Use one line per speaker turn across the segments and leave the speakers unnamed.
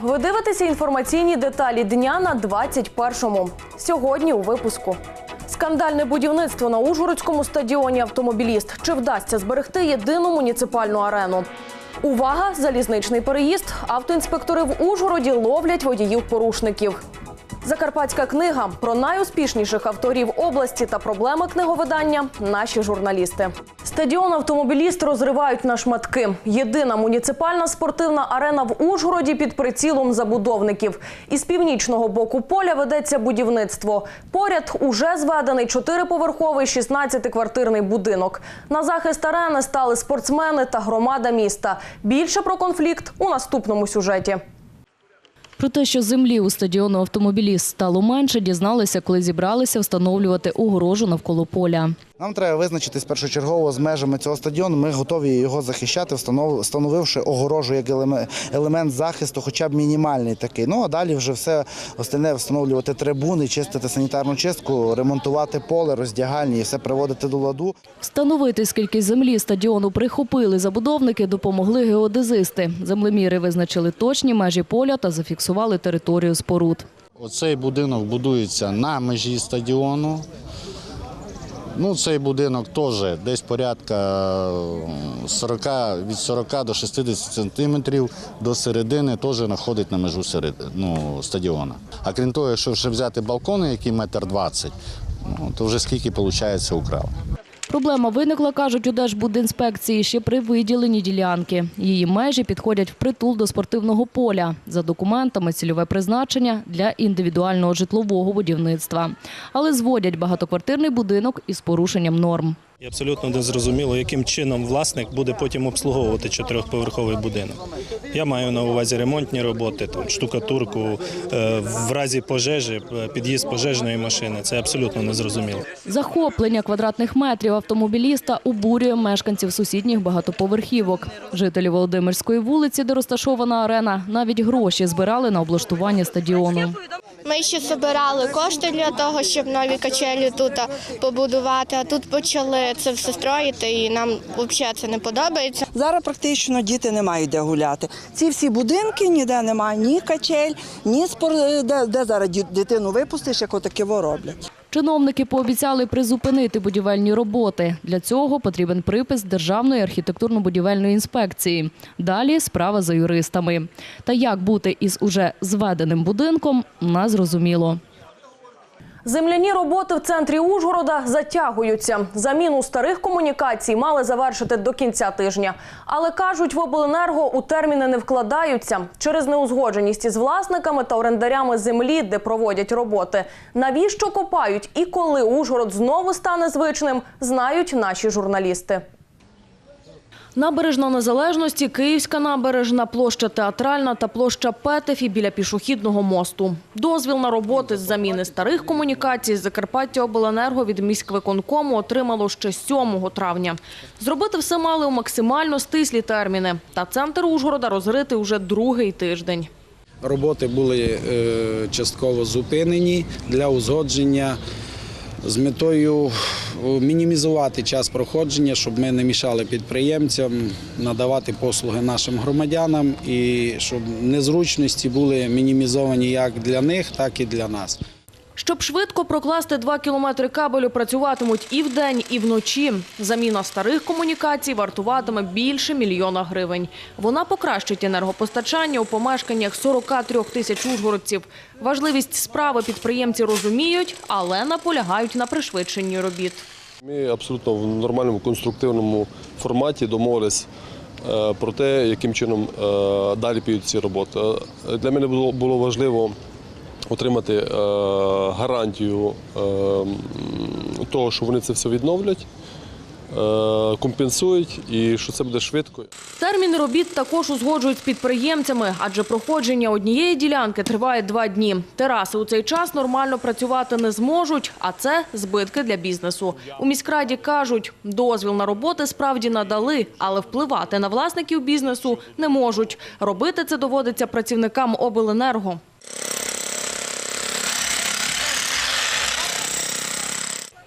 Ви дивитеся інформаційні деталі дня на 21-му. Сьогодні у випуску. Скандальне будівництво на Ужгородському стадіоні автомобіліст. Чи вдасться зберегти єдину муніципальну арену? Увага! Залізничний переїзд. Автоінспектори в Ужгороді ловлять водіїв-порушників. Закарпатська книга про найуспішніших авторів області та проблеми книговидання. Наші журналісти. Стадіон автомобіліст розривають на шматки. Єдина муніципальна спортивна арена в Ужгороді під прицілом забудовників. Із північного боку поля ведеться будівництво. Поряд уже зведений чотириповерховий 16-квартирний будинок. На захист арени стали спортсмени та громада міста. Більше про конфлікт у наступному сюжеті.
Про те, що землі у стадіону автомобіліст стало менше, дізналися, коли зібралися встановлювати огорожу навколо поля.
Нам треба визначитись першочергово з межами цього стадіону. Ми готові його захищати, встановивши огорожу як елемент захисту, хоча б мінімальний такий. Ну а далі вже все остальне встановлювати трибуни, чистити санітарну чистку, ремонтувати поле, роздягальні і все приводити до ладу.
Встановити, скільки землі стадіону прихопили забудовники, допомогли геодезисти. Землеміри визначили точні межі поля та зафіксували територію споруд.
Оцей будинок будується на межі стадіону. Ну, цей будинок теж десь порядка е, 40, від 40 до 60 сантиметрів до середини теж знаходить на межу серед, ну, стадіону. А крім того, якщо вже взяти балкони, які метр двадцять, ну, то вже скільки виходить украв.
Проблема виникла, кажуть у Держбудінспекції, ще при виділенні ділянки. Її межі підходять впритул до спортивного поля. За документами цільове призначення для індивідуального житлового будівництва. Але зводять багатоквартирний будинок із порушенням норм.
І абсолютно не зрозуміло, яким чином власник буде потім обслуговувати чотирьохповерховий будинок. Я маю на увазі ремонтні роботи, там, штукатурку, е, в разі пожежі, е, під'їзд пожежної машини. Це абсолютно не зрозуміло.
Захоплення квадратних метрів автомобіліста обурює мешканців сусідніх багатоповерхівок. Жителі Володимирської вулиці, де розташована арена, навіть гроші збирали на облаштування стадіону.
Ми ще збирали кошти для того, щоб нові качелі тут побудувати, а тут почали це все строїти, і нам взагалі це не подобається.
Зараз практично діти не мають де гуляти. Ці всі будинки ніде немає ні качель, ні спор... де, де зараз дитину випустиш, як отаке роблять.
Чиновники пообіцяли призупинити будівельні роботи. Для цього потрібен припис Державної архітектурно-будівельної інспекції. Далі справа за юристами. Та як бути із уже зведеним будинком, незрозуміло.
Земляні роботи в центрі Ужгорода затягуються. Заміну старих комунікацій мали завершити до кінця тижня. Але кажуть, в обленерго у терміни не вкладаються через неузгодженість із власниками та орендарями землі, де проводять роботи. Навіщо копають і коли Ужгород знову стане звичним, знають наші журналісти. Набережна Незалежності, Київська набережна, площа Театральна та площа Петефі біля пішохідного мосту. Дозвіл на роботи з заміни старих комунікацій Закарпаття Обленерго від міськвиконкому отримало ще 7 травня. Зробити все мали у максимально стислі терміни. Та центр Ужгорода розритий уже другий тиждень.
Роботи були е, частково зупинені для узгодження з метою е, мінімізувати час проходження, щоб ми не мішали підприємцям надавати послуги нашим громадянам і щоб незручності були мінімізовані як для них, так і для нас.
Щоб швидко прокласти два кілометри кабелю, працюватимуть і вдень, і вночі. Заміна старих комунікацій вартуватиме більше мільйона гривень. Вона покращить енергопостачання у помешканнях 43 тисяч ужгородців. Важливість справи підприємці розуміють, але наполягають на пришвидшенні робіт.
Ми абсолютно в нормальному конструктивному форматі домовились е, про те, яким чином е, далі підуть ці роботи. Для мене було важливо отримати е, гарантію е, того, що вони це все відновлять, е, компенсують і що це буде швидко.
Термін робіт також узгоджують з підприємцями, адже проходження однієї ділянки триває два дні. Тераси у цей час нормально працювати не зможуть, а це збитки для бізнесу. У міськраді кажуть, дозвіл на роботи справді надали, але впливати на власників бізнесу не можуть. Робити це доводиться працівникам обленерго.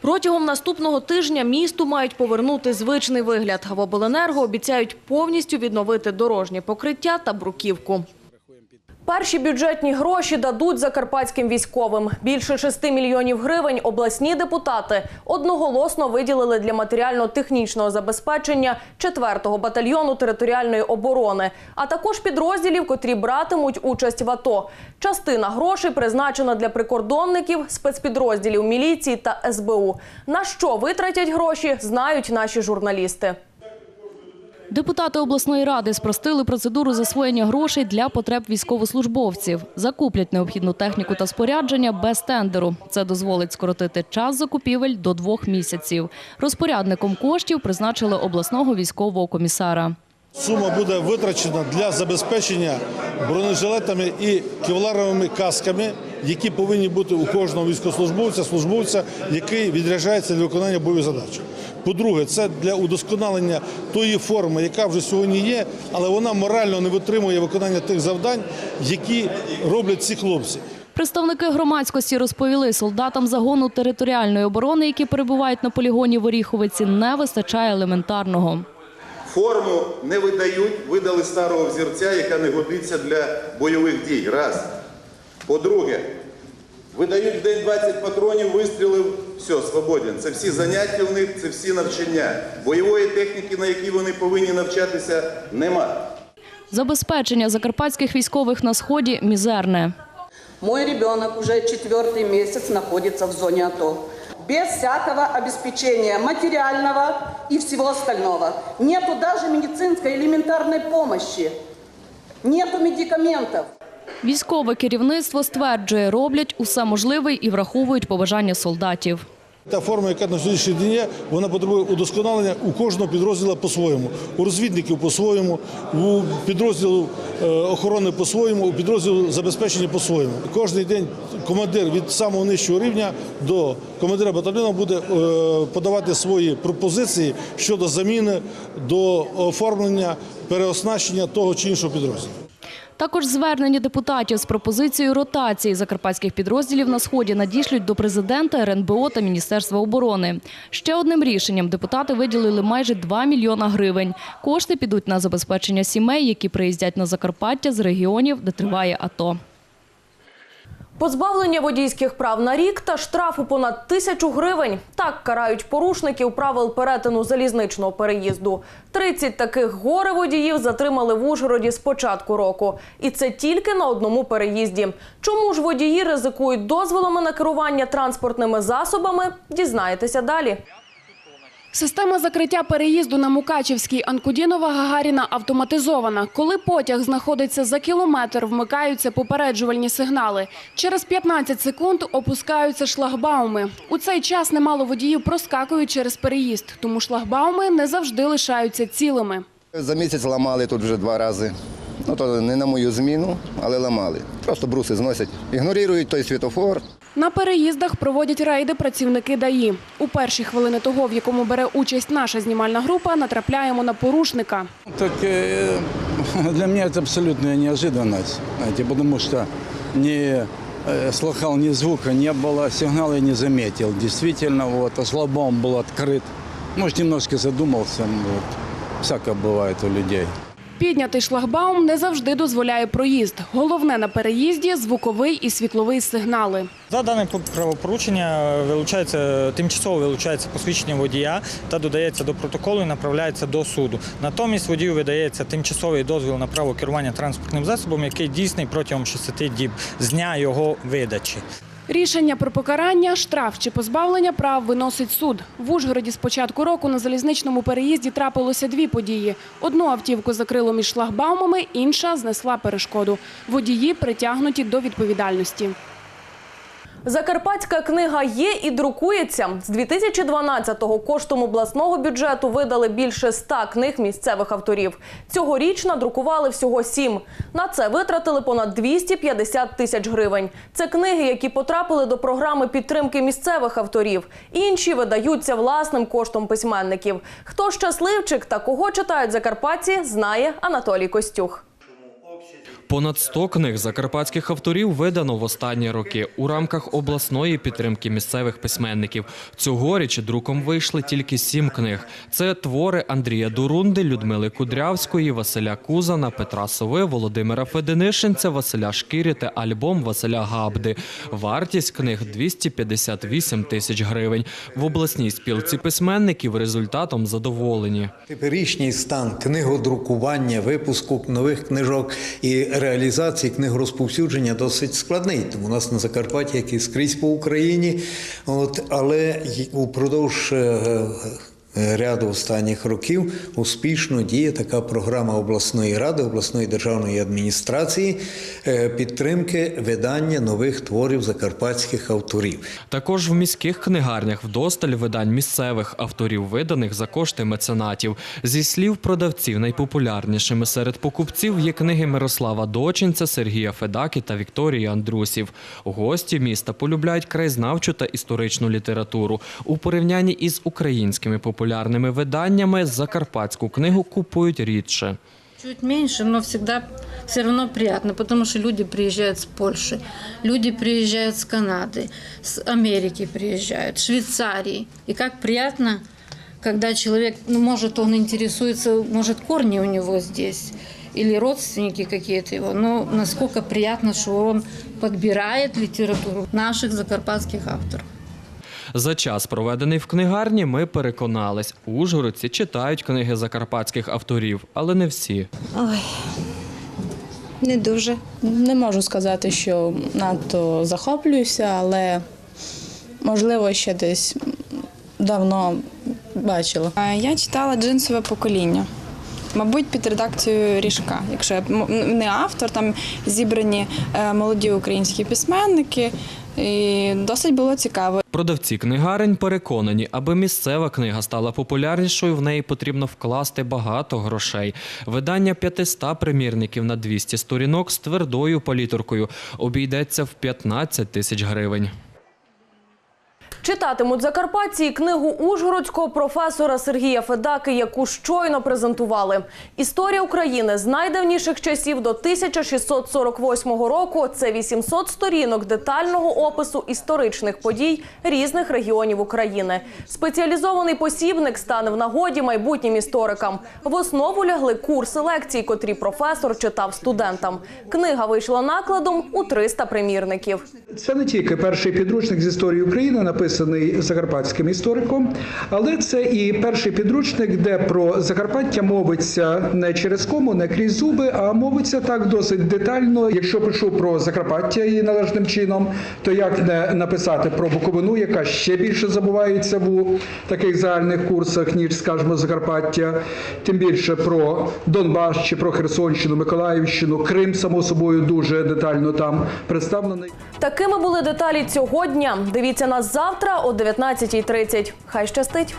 Протягом наступного тижня місту мають повернути звичний вигляд. В обленерго обіцяють повністю відновити дорожнє покриття та бруківку. Перші бюджетні гроші дадуть закарпатським військовим. Більше 6 мільйонів гривень обласні депутати одноголосно виділили для матеріально-технічного забезпечення 4-го батальйону територіальної оборони, а також підрозділів, котрі братимуть участь в АТО. Частина грошей призначена для прикордонників, спецпідрозділів міліції та СБУ. На що витратять гроші, знають наші журналісти.
Депутати обласної ради спростили процедуру засвоєння грошей для потреб військовослужбовців. Закуплять необхідну техніку та спорядження без тендеру. Це дозволить скоротити час закупівель до двох місяців. Розпорядником коштів призначили обласного військового комісара.
Сума буде витрачена для забезпечення бронежилетами і кевларовими касками, які повинні бути у кожного військовослужбовця, службовця, який відряджається для виконання бойових задач. По-друге, це для удосконалення тої форми, яка вже сьогодні є, але вона морально не витримує виконання тих завдань, які роблять ці хлопці.
Представники громадськості розповіли, солдатам загону територіальної оборони, які перебувають на полігоні в Оріховиці, не вистачає елементарного.
Форму не видають, видали старого взірця, яка не годиться для бойових дій. Раз. По-друге, видають в день 20 патронів, вистрілив, все, свободен. Це всі заняття в них, це всі навчання. Бойової техніки, на якій вони повинні навчатися, нема.
Забезпечення закарпатських військових на сході мізерне.
Мой ребенок уже четвертый месяц находится в зоне АТО. Без всякого обеспечения материального и всего остального. Нету даже медицинской элементарной помощи. Нету медикаментов.
Військове керівництво стверджує, роблять усе можливе і враховують побажання солдатів.
Та форма, яка на сьогоднішній день є, вона потребує удосконалення у кожного підрозділу по-своєму. У розвідників по-своєму, у підрозділу е, охорони по-своєму, у підрозділу забезпечення по-своєму. Кожний день командир від самого нижчого рівня до командира батальйону буде е, подавати свої пропозиції щодо заміни до оформлення переоснащення того чи іншого підрозділу.
Також звернення депутатів з пропозицією ротації закарпатських підрозділів на сході надішлють до президента, РНБО та Міністерства оборони. Ще одним рішенням депутати виділили майже 2 мільйона гривень. Кошти підуть на забезпечення сімей, які приїздять на Закарпаття з регіонів, де триває АТО.
Позбавлення водійських прав на рік та штрафу понад тисячу гривень. Так карають порушників правил перетину залізничного переїзду. 30 таких горе-водіїв затримали в Ужгороді з початку року. І це тільки на одному переїзді. Чому ж водії ризикують дозволами на керування транспортними засобами, дізнаєтеся далі.
Система закриття переїзду на Мукачівській Анкудінова Гагаріна автоматизована. Коли потяг знаходиться за кілометр, вмикаються попереджувальні сигнали. Через 15 секунд опускаються шлагбауми. У цей час немало водіїв проскакують через переїзд, тому шлагбауми не завжди лишаються цілими.
За місяць ламали тут вже два рази. Ну то не на мою зміну, але ламали. Просто бруси зносять, ігнорують той світофор.
На переїздах проводять рейди працівники ДАІ. У перші хвилини того, в якому бере участь наша знімальна група, натрапляємо на порушника.
Так э, для меня это абсолютная неожиданность, знаете, потому что не э, слыхал ни звука, не было, сигнала не заметил. Действительно, вот, а шлагбаум был открыт. Может, немножко задумался, вот, всякое бывает у людей.
Піднятий шлагбаум не завжди дозволяє проїзд. Головне на переїзді – звуковий і світловий сигнали.
За дане правопорушення вилучається тимчасово вилучається посвідчення водія та додається до протоколу і направляється до суду. Натомість водію видається тимчасовий дозвіл на право керування транспортним засобом, який дійсний протягом 60 діб з дня його видачі.
Рішення про покарання, штраф чи позбавлення прав виносить суд. В Ужгороді з початку року на залізничному переїзді трапилося дві події. Одну автівку закрило між шлагбаумами, інша знесла перешкоду. Водії притягнуті до відповідальності.
Закарпатська книга є і друкується. З 2012-го коштом обласного бюджету видали більше 100 книг місцевих авторів. Цьогоріч надрукували всього сім. На це витратили понад 250 тисяч гривень. Це книги, які потрапили до програми підтримки місцевих авторів. Інші видаються власним коштом письменників. Хто щасливчик та кого читають закарпатці, знає Анатолій Костюх.
Понад 100 книг закарпатських авторів видано в останні роки у рамках обласної підтримки місцевих письменників. Цьогоріч друком вийшли тільки сім книг. Це твори Андрія Дурунди, Людмили Кудрявської, Василя Кузана, Петра Сови, Володимира Феденишинця, Василя Шкірі та альбом Василя Габди. Вартість книг 258 тисяч гривень. В обласній спілці письменників результатом задоволені.
Теперішній стан книгодрукування, випуску нових книжок і реалізації книгорозповсюдження досить складний. Тому у нас на Закарпатті, як і скрізь по Україні, от, але упродовж е, ряду останніх років успішно діє така програма обласної ради, обласної державної адміністрації е, підтримки видання нових творів закарпатських авторів.
Також в міських книгарнях вдосталь видань місцевих авторів, виданих за кошти меценатів. Зі слів продавців, найпопулярнішими серед покупців є книги Мирослава Дочинця, Сергія Федаки та Вікторії Андрусів. Гості міста полюбляють краєзнавчу та історичну літературу. У порівнянні із українськими популярними виданнями закарпатську книгу купують рідше.
Чуть меньше, но всегда все равно приятно, потому что люди приезжают с Польши, люди приезжают с Канады, с Америки приезжают, Швейцарии. И как приятно, когда человек, ну, может, он интересуется, может, корни у него здесь, или родственники какие-то его, но насколько приятно, что он подбирает литературу наших закарпатских авторов.
За час, проведений в книгарні, ми переконались, ужгородці читають книги закарпатських авторів, але не всі.
Ой, не дуже. Не можу сказати, що надто захоплююся, але можливо ще десь давно бачила.
Я читала джинсове покоління. Мабуть, під редакцією Ріжка. Якщо я не автор, там зібрані е, молоді українські письменники. І досить було цікаво.
Продавці книгарень переконані, аби місцева книга стала популярнішою, в неї потрібно вкласти багато грошей. Видання 500 примірників на 200 сторінок з твердою паліторкою обійдеться в 15 тисяч гривень.
Читатимуть закарпатці книгу ужгородського професора Сергія Федаки, яку щойно презентували. Історія України з найдавніших часів до 1648 року. Це 800 сторінок детального опису історичних подій різних регіонів України. Спеціалізований посібник стане в нагоді майбутнім історикам. В основу лягли курси лекцій, котрі професор читав студентам. Книга вийшла накладом у 300 примірників.
Це не тільки перший підручник з історії України, написаний закарпатським істориком, але це і перший підручник, де про Закарпаття мовиться не через кому, не крізь зуби, а мовиться так досить детально. Якщо пишу про Закарпаття і належним чином, то як не написати про Буковину, яка ще більше забувається в таких загальних курсах, ніж, скажімо, Закарпаття, тим більше про Донбас чи про Херсонщину, Миколаївщину, Крим, само собою, дуже детально там представлений.
Такими були деталі цього дня. Дивіться нас завтра о 19.30. Хай щастить!